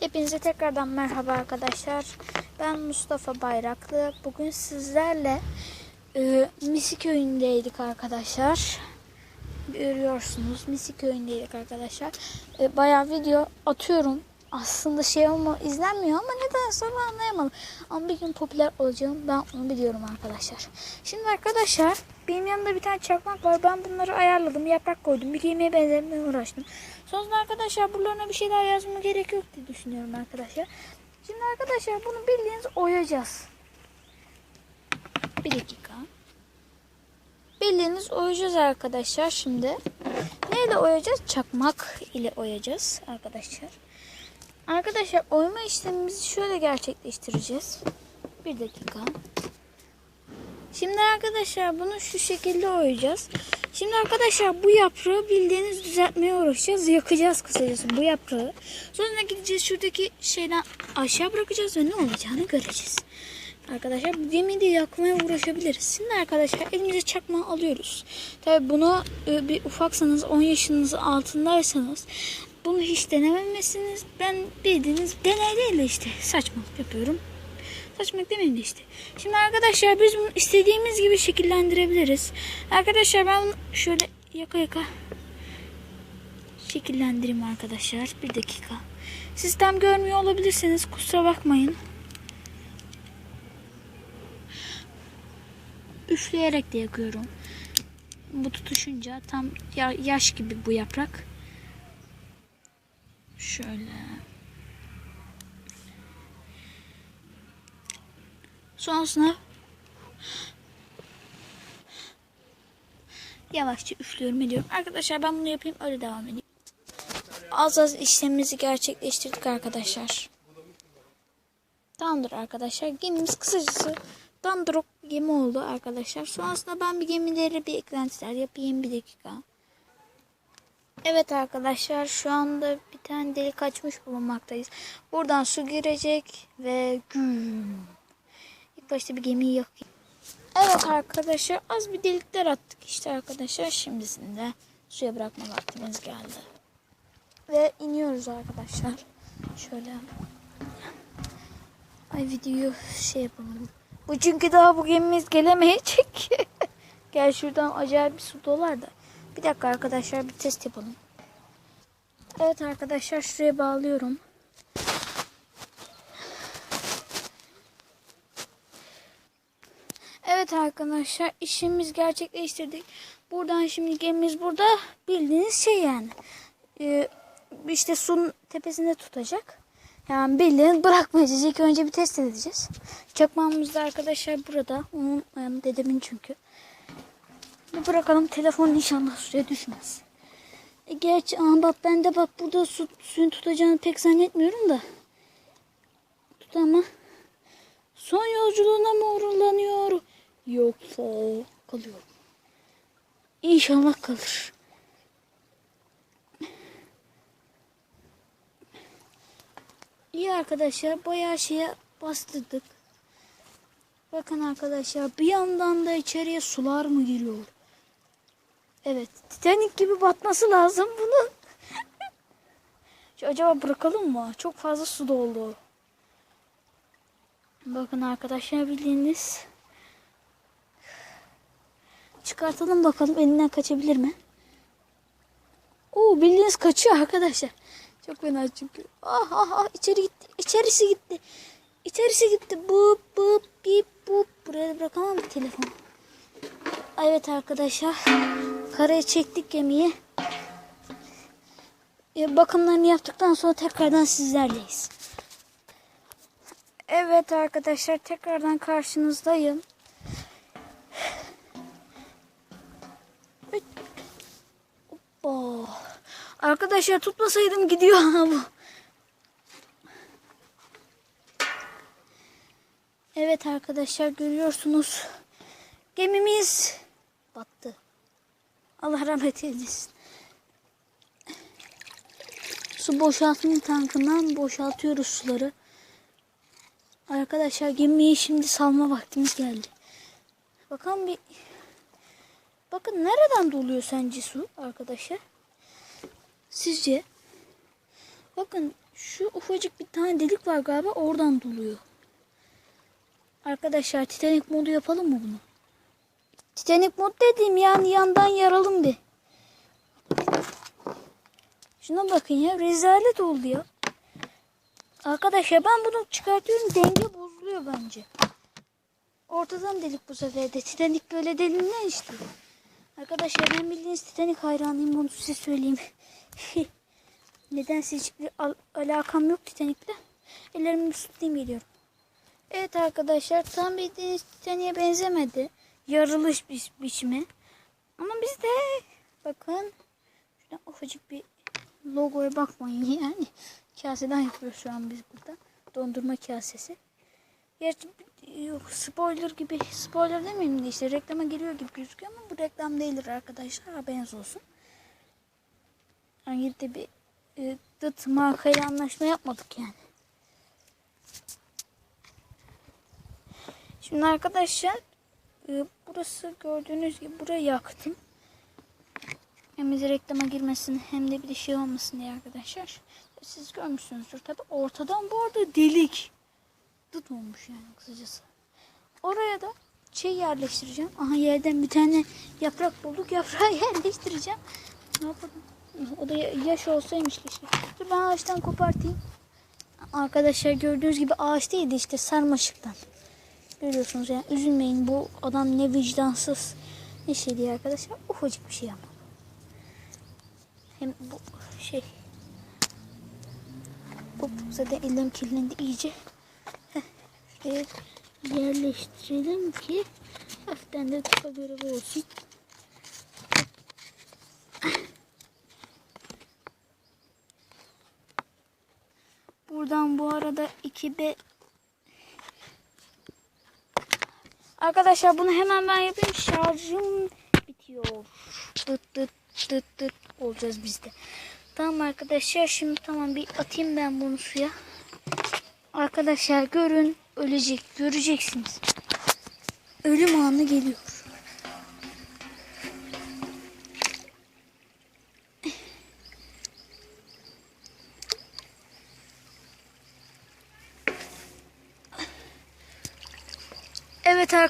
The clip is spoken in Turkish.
Hepinize tekrardan merhaba arkadaşlar. Ben Mustafa Bayraklı. Bugün sizlerle e, Misi köyündeydik arkadaşlar. Görüyorsunuz Misi köyündeydik arkadaşlar. E, bayağı video atıyorum. Aslında şey ama izlenmiyor ama neden sonra anlayamadım. Ama bir gün popüler olacağım ben onu biliyorum arkadaşlar. Şimdi arkadaşlar benim yanımda bir tane çakmak var. Ben bunları ayarladım. Yaprak koydum. Bir yemeğe benzermeye uğraştım. Sonra arkadaşlar buralarına bir şeyler yazmama gerek yok diye düşünüyorum arkadaşlar. Şimdi arkadaşlar bunu bildiğiniz oyacağız. Bir dakika. Bildiğiniz oyacağız arkadaşlar şimdi. Neyle oyacağız? Çakmak ile oyacağız arkadaşlar. Arkadaşlar oyma işlemimizi şöyle gerçekleştireceğiz. Bir dakika. Şimdi arkadaşlar bunu şu şekilde oyacağız. Şimdi arkadaşlar bu yaprağı bildiğiniz düzeltmeye uğraşacağız. Yakacağız kısacası bu yaprağı. Sonra gideceğiz şuradaki şeyden aşağı bırakacağız ve ne olacağını göreceğiz. Arkadaşlar bu gemiyi de yakmaya uğraşabiliriz. Şimdi arkadaşlar elimize çakma alıyoruz. Tabi bunu e, bir ufaksanız 10 yaşınızın altındaysanız bunu hiç denememesiniz. Ben bildiğiniz deney değil de işte saçmalık yapıyorum. Saçmalık demeyeyim de işte. Şimdi arkadaşlar biz bunu istediğimiz gibi şekillendirebiliriz. Arkadaşlar ben bunu şöyle yaka yaka şekillendireyim arkadaşlar. Bir dakika. Siz tam görmüyor olabilirseniz kusura bakmayın. Üfleyerek de yakıyorum. Bu tutuşunca tam ya- yaş gibi bu yaprak. Şöyle. Sonrasında yavaşça üflüyorum ediyorum. Arkadaşlar ben bunu yapayım öyle devam edeyim. Az az işlemimizi gerçekleştirdik arkadaşlar. Tamamdır arkadaşlar. Gemimiz kısacası dandrop gemi oldu arkadaşlar. Sonrasında ben bir gemileri bir eklentiler yapayım bir dakika. Evet arkadaşlar şu anda bir tane delik açmış bulunmaktayız. Buradan su girecek ve güm. İlk başta bir gemiyi yakayım. Evet arkadaşlar az bir delikler attık işte arkadaşlar. Şimdisinde suya bırakma vaktimiz geldi. Ve iniyoruz arkadaşlar. Şöyle. Ay videoyu şey yapamadım. Bu çünkü daha bu gemimiz gelemeyecek. Gel şuradan acayip bir su dolar da. Bir dakika arkadaşlar bir test yapalım. Evet arkadaşlar şuraya bağlıyorum. Evet arkadaşlar işimiz gerçekleştirdik. Buradan şimdi gemimiz burada bildiğiniz şey yani. Ee, işte sunun tepesinde tutacak. Yani bildiğiniz bırakmayacağız. İlk önce bir test edeceğiz. Çakmağımız da arkadaşlar burada. Unutmayalım dedemin çünkü. Bir bırakalım telefon inşallah suya düşmez. E gerçi aa bak ben de bak burada su, suyun tutacağını pek zannetmiyorum da. Tut ama. Son yolculuğuna mı uğurlanıyor? Yoksa kalıyor. İnşallah kalır. İyi arkadaşlar bayağı şeye bastırdık. Bakın arkadaşlar bir yandan da içeriye sular mı giriyor? Evet Titanic gibi batması lazım bunun. Acaba bırakalım mı? Çok fazla su doldu. Bakın arkadaşlar bildiğiniz. Çıkartalım bakalım elinden kaçabilir mi? Oo bildiğiniz kaçıyor arkadaşlar. Çok fena çünkü. Ah ah ah içeri gitti. İçerisi gitti. İçerisi gitti. Bup bup bip bup. Buraya bırakamam bir telefon. Evet arkadaşlar. Karaya çektik gemiyi. E, bakımlarını yaptıktan sonra tekrardan sizlerleyiz. Evet arkadaşlar tekrardan karşınızdayım. Arkadaşlar tutmasaydım gidiyor ha bu. Evet arkadaşlar görüyorsunuz. Gemimiz battı. Allah rahmet eylesin. Su boşaltım tankından boşaltıyoruz suları. Arkadaşlar gemiyi şimdi salma vaktimiz geldi. Bakalım bir Bakın nereden doluyor sence su arkadaşlar? Sizce? Bakın Şu ufacık bir tane delik var galiba oradan doluyor. Arkadaşlar Titanic modu yapalım mı bunu? Titanic mod dediğim yani yandan yaralım bir. Şuna bakın ya rezalet oldu ya. Arkadaşlar ben bunu çıkartıyorum denge bozuluyor bence. Ortadan delik bu sefer de. Titanic böyle delinden işte. Arkadaşlar ben bildiğiniz Titanic hayranıyım onu size söyleyeyim. Nedense hiçbir al- alakam yok Titanic'le. Ellerimi tutayım geliyorum. Evet arkadaşlar tam bildiğiniz Titanic'e benzemedi. Yarılış bir biçimi. Ama bizde bakın şuradan ufacık bir logoya bakmayın yani. Kaseden yapıyoruz şu an biz burada. Dondurma kasesi. Gerçi yok, spoiler gibi spoiler demeyeyim de işte reklama giriyor gibi gözüküyor ama bu reklam değildir arkadaşlar haberiniz olsun. Yani de bir e, dıt markayla anlaşma yapmadık yani. Şimdi arkadaşlar e, burası gördüğünüz gibi burayı yaktım. Hem bize reklama girmesin hem de bir de şey olmasın diye arkadaşlar. Siz görmüşsünüzdür tabi. Ortadan bu arada delik. Dıt olmuş yani kısacası. Oraya da şey yerleştireceğim. Aha yerden bir tane yaprak bulduk. Yaprağı yerleştireceğim. Ne yapalım? O da yaş olsaymış keşke. Dur ben ağaçtan kopartayım. Arkadaşlar gördüğünüz gibi ağaç değildi işte sarmaşıktan. Görüyorsunuz yani üzülmeyin bu adam ne vicdansız ne şey diye arkadaşlar. Ufacık bir şey ama. Hem bu şey bu zaten elim kirlendi iyice. Heh, yerleştirelim ki hafiften de kafa olsun. Buradan bu arada 2B Arkadaşlar bunu hemen ben yapayım. Şarjım bitiyor. Dıt dıt dıt dıt olacağız biz de. Tamam arkadaşlar şimdi tamam bir atayım ben bunu suya. Arkadaşlar görün ölecek göreceksiniz. Ölüm anı geliyor.